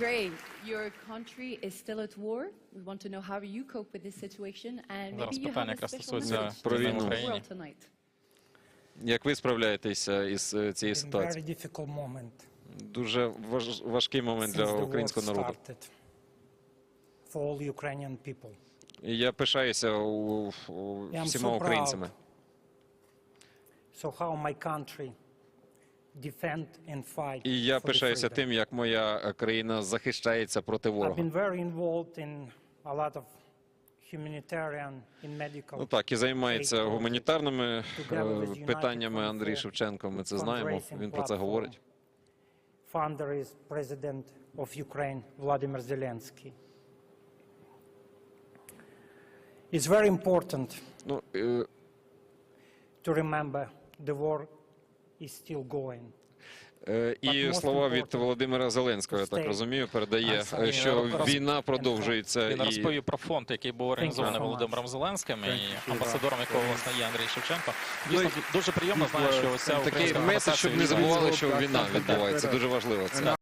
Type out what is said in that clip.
Great. Your country is still at war. We want to know how you cope with this situation, and Зараз maybe you have питання a якраз special стосується message Про to the в world tonight. Як ви справляєтеся із е, цією in ситуацією? difficult moment Дуже важ, важкий момент since для the war українського народу. started for all Ukrainian people. І я пишаюся у, у I'm всіма so українцями. So how my country І я пишаюся тим, як моя е, країна захищається проти ворога. Ну так, і займається гуманітарними е, питаннями Андрій Шевченко. Ми це знаємо. Він про це говорить. Founder is President of Ukraine. It's very important Ну е, to remember the war is still going. е, і слова від Володимира Зеленського, я так розумію, передає, е, що війна продовжується Він розповів про фонд, який був організований. Володимиром Зеленським, і амбасадором якого власне є Андрій Шевченко. Дійсно, дуже приємно знаю, що ось ця такий українська меседж, щоб не забували, що війна відбувається. Дуже важливо це.